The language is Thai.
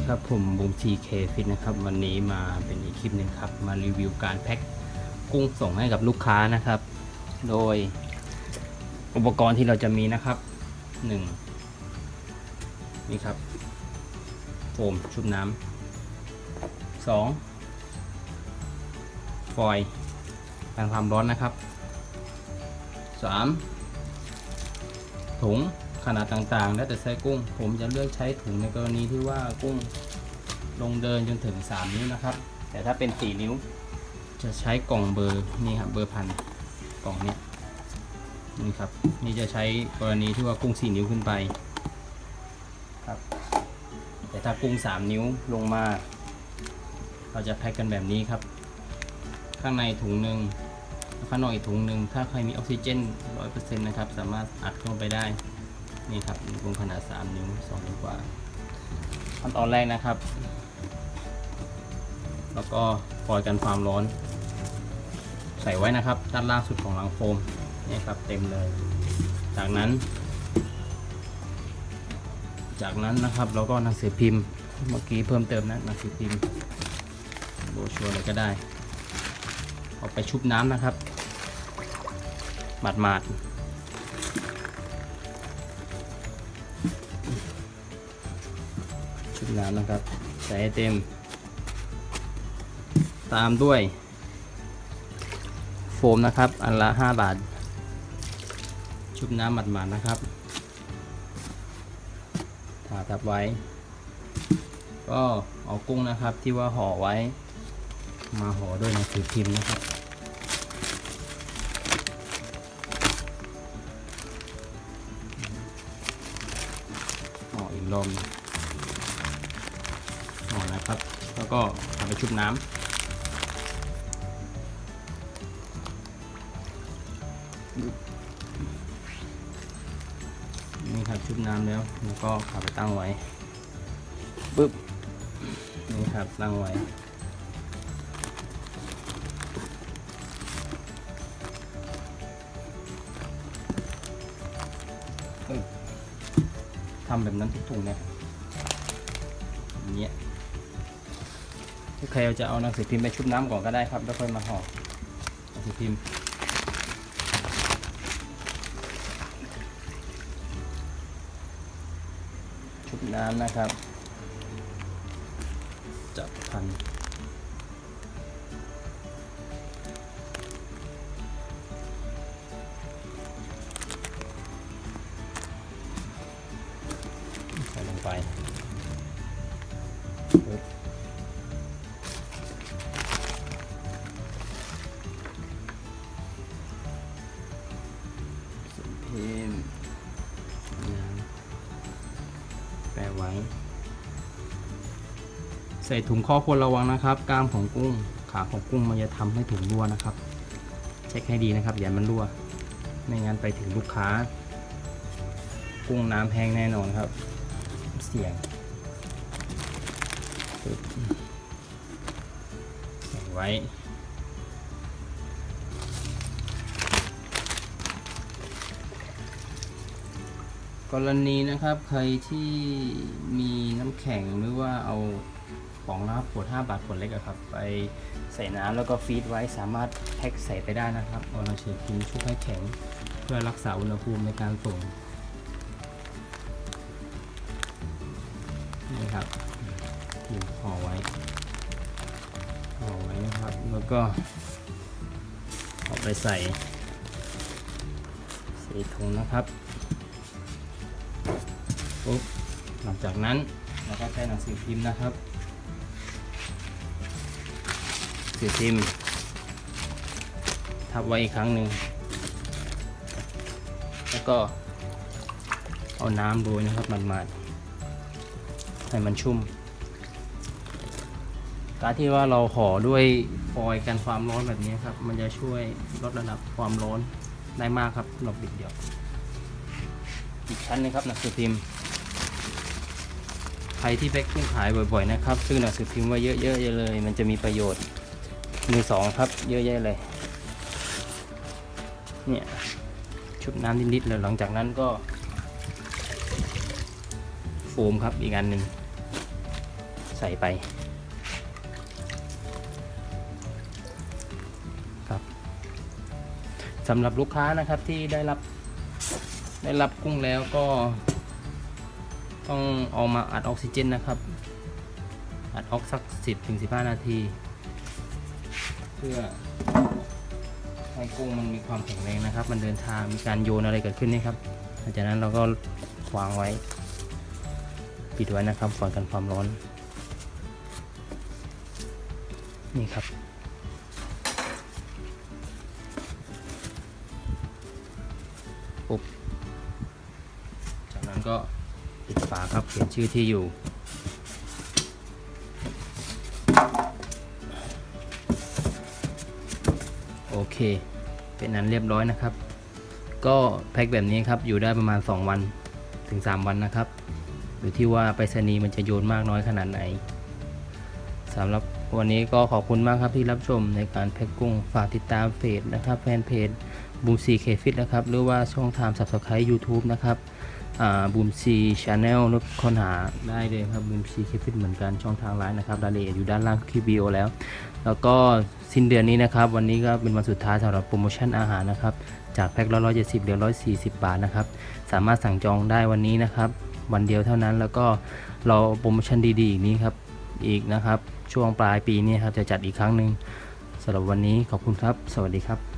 ดีครับผมบูมทีเคฟิตนะครับ วันนี้มาเป็นอีกคลิปหนึ่งครับ มารีวิวการแพ็คกุ้งส่งให้กับลูกค้านะครับ โดยอุปกรณ์ที่เราจะมีนะครับหนึ่งนี่ครับ โฟมชุบน้ำสองฟอยล์กันความร้อนนะครับสามถุง ขนาดต่างๆ แล้วแต่ไซส์กุ้ง ผมจะเลือกใช้ถุงในกรณีที่ว่ากุ้งลงเดินจนถึง 3 นิ้วนะครับ แต่ถ้าเป็น 4 นิ้ว จะใช้กล่องเบอร์นี่ครับเบอร์พันกล่องนี้นี่ครับนี่จะใช้กรณีที่ว่ากุ้ง 4 นิ้วขึ้นไปครับ แต่ถ้ากุ้ง 3 นิ้วลงมา เราจะแพ็คกันแบบนี้ครับ ข้างในถุงหนึ่งข้างนอกอีกถุงหนึ่งถ้าใครมีออกซิเจน 100%นะครับ สามารถอัดเข้าไปได้ นี่ครับกุ้งขนาด 3 นิ้ว2นิ้วกว่าขั้นตอนแรกนะครับ แล้วก็ปล่อยกันความร้อน ใส่ไว้นะครับ ด้านล่างสุดของรังโฟมนี่ครับเต็มเลย จากนั้น จากนั้นนะครับเราก็หนังสือพิมพ์เมื่อกี้เพิ่มเติมนะหนังสือพิมพ์โบชัวร์อะไรก็ได้ เอาไปชุบน้ำนะครับหมาดหมาดๆ ชุบน้ำนะครับ ใส่ให้เต็ม ตามด้วย โฟมนะครับ อันละ 5 บาท ชุบน้ำหมาดๆนะครับทาทับไว้ ก็เอากุ้งนะครับที่ว่าห่อไว้ มาห่อด้วยหนังสือพิมพ์นะครับห่ออีกรอบ หนึ่งห่อนะครับ แล้วก็เอาไปชุบน้ำนี่ครับชุบน้ำแล้วแล้วก็เอาไปตั้งไว้ปึ๊บนี่ครับตั้งไว้ทำแบบนั้นทุกถุงเนี่ย ถ้าใครจะเอาหนังสือพิมพ์ไปชุบน้ำก่อนก็ได้ครับ แล้วค่อยมาห่อหนังสือพิมพ์ชุบน้ำนะครับ จับพัน ส่ถุงข้อควรระวังนะครับกล้ามของกุ้งขาของกุ้งมันจะทำให้ถุงรั่วนะครับ เช็คให้ดีนะครับ อย่ามันรั่วไม่งั้นไปถึงลูกค้า กุ้งน้ำแห้งแน่นอนครับ เสี่ยงใส่ไว้กรณีนะครับใครที่มีน้ำแข็งหรือว่าเอา ของนะครับขวด5บาทขวดเล็กอะครับ ไปใส่น้ำแล้วก็ฟีดไว้สามารถแพ็คใส่ไปได้นะครับเอาเราเชือพิมพ์ชุบให้แข็ง เพื่อรักษาอุณหภูมิในการส่งนี่ครับพิมพ์ห่อไว้ห่อไว้นะครับแล้วก็เอาไปใส่ใส่ถุงนะครับปุ๊บหลังจากนั้นเราก็ใช้หนังสือพิมพ์นะครับ สือพิมพ์ทับไว้อีกครั้งหนึ่ง แล้วก็เอาน้ำโรยนะครับมาดๆให้มันชุ่ม การที่ว่าเราห่อด้วยฟอยล์กันความร้อนแบบนี้ครับ มันจะช่วยลดระดับความร้อนได้มากครับหลบบิดเดียว อีกชั้นนึงครับหนังสือพิมพ์ใครที่แพ็คกุ้งขายบ่อยๆนะครับซึ่งหนังสือพิมพ์ไว้เยอะๆเลย มันจะมีประโยชน์ มือสองครับ เยอะแยะเลย เนี่ย ชุบน้ำนิดๆเลยหลังจากนั้นก็ โฟมครับอีกอันหนึ่งใส่ไป ครับสำหรับลูกค้านะครับที่ได้รับได้รับกุ้งแล้วก็ ต้องเอามาอัดออกซิเจนนะครับ อัดออกสัก 10ถึง15 นาที เพื่อให้กุ้งมันมีความแข็งแรงนะครับ มันเดินทางมีการโยนอะไรเกิดขึ้นนี่ครับหลังจากนั้นเราก็วางไว้ ปิดไว้นะครับก่อนกันความร้อน นี่ครับ ปุ๊บ จากนั้นก็ปิดฝาครับเขียนชื่อที่อยู่ เค เป็นนั้นเรียบร้อยนะครับ ก็แพ็คแบบนี้ครับอยู่ได้ประมาณ 2 วันถึง 3 วันนะครับอยู่ที่ว่าไปรษณีย์มันจะโยนมากน้อยขนาดไหนสำหรับวันนี้ก็ขอบคุณมากครับที่รับชมในการแพ็คกุ้งฝากติดตามเพจนะครับแฟนเพจบูมซีเคฟิตนะครับหรือว่าช่องทาง Subscribe YouTube นะครับบูมซีชาแนลนึกค้นหาได้เลยครับบูมซีเคฟิตเหมือนกันช่องทางไลน์นะครับรายละเอียดอยู่ด้านล่างคลิปวิดีโอแล้ว แล้วก็ สิ้นเดือนนี้นะครับ วันนี้ก็เป็นวันสุดท้ายสำหรับโปรโมชั่นอาหารนะครับ จากแพ็คละร้อยเจ็ดสิบเหลือร้อยสี่สิบบาทนะครับ สามารถสั่งจองได้วันนี้นะครับ วันเดียวเท่านั้นแล้วก็รอโปรโมชั่นดีๆอีกนี้ครับอีกนะครับ ช่วงปลายปีนี้ครับจะจัดอีกครั้งหนึ่งสำหรับวันนี้ขอบคุณครับ สวัสดีครับ